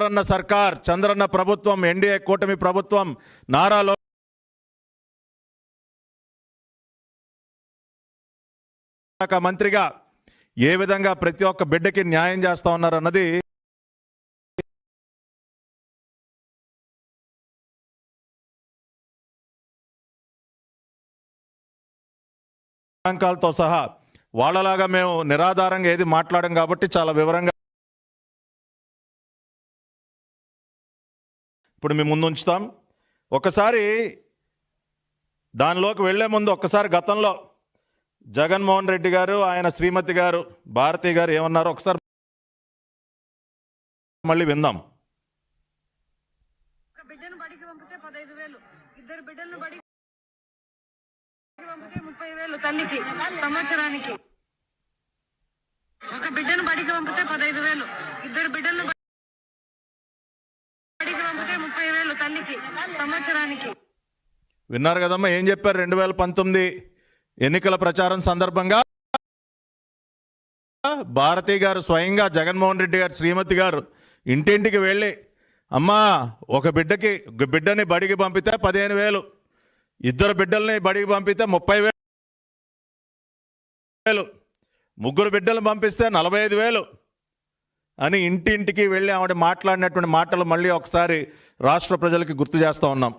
చంద్రన్న సర్కార్ చంద్రన్న ప్రభుత్వం ఎన్డీఏ కూటమి ప్రభుత్వం నారాలో శాఖ మంత్రిగా ఏ విధంగా ప్రతి ఒక్క బిడ్డకి న్యాయం చేస్తా ఉన్నారన్నది గణాంకాలతో సహా వాళ్ళలాగా మేము నిరాధారంగా ఏది మాట్లాడడం కాబట్టి చాలా వివరంగా ఇప్పుడు మేము ముందు ఉంచుతాం ఒకసారి దానిలోకి వెళ్ళే ముందు ఒక్కసారి గతంలో జగన్మోహన్ రెడ్డి గారు ఆయన శ్రీమతి గారు భారతి గారు ఏమన్నారో ఒకసారి మళ్ళీ విందాం. బిడ్డను బడికి పంపితే పదహైదు వేలు. ఇద్దరు బిడ్డలను బడికి పంపితే ముప్పై వేలు తల్లికి సంవత్సరానికి. ఒక బిడ్డను బడికి పంపితే పదహైదు వేలు. ఇద్దరు బిడ్డలను బడికి పంపితే ముప్పై సంవత్సరానికి. విన్నారు కదమ్మా ఏం చెప్పారు రెండు వేల పంతొమ్మిది ఎన్నికల ప్రచారం సందర్భంగా? భారతి గారు స్వయంగా జగన్మోహన్ రెడ్డి గారు శ్రీమతి గారు ఇంటింటికి వెళ్ళి అమ్మా ఒక బిడ్డకి బిడ్డని బడికి పంపితే పదిహేను వేలు ఇద్దరు బిడ్డల్ని బడికి పంపితే ముప్పై వేలు ముగ్గురు బిడ్డలు పంపిస్తే నలభై ఐదు వేలు అని ఇంటింటికి వెళ్ళి ఆవిడ మాట్లాడినటువంటి మాటలు మళ్ళీ ఒకసారి రాష్ట్ర ప్రజలకి గుర్తు చేస్తూ ఉన్నాం.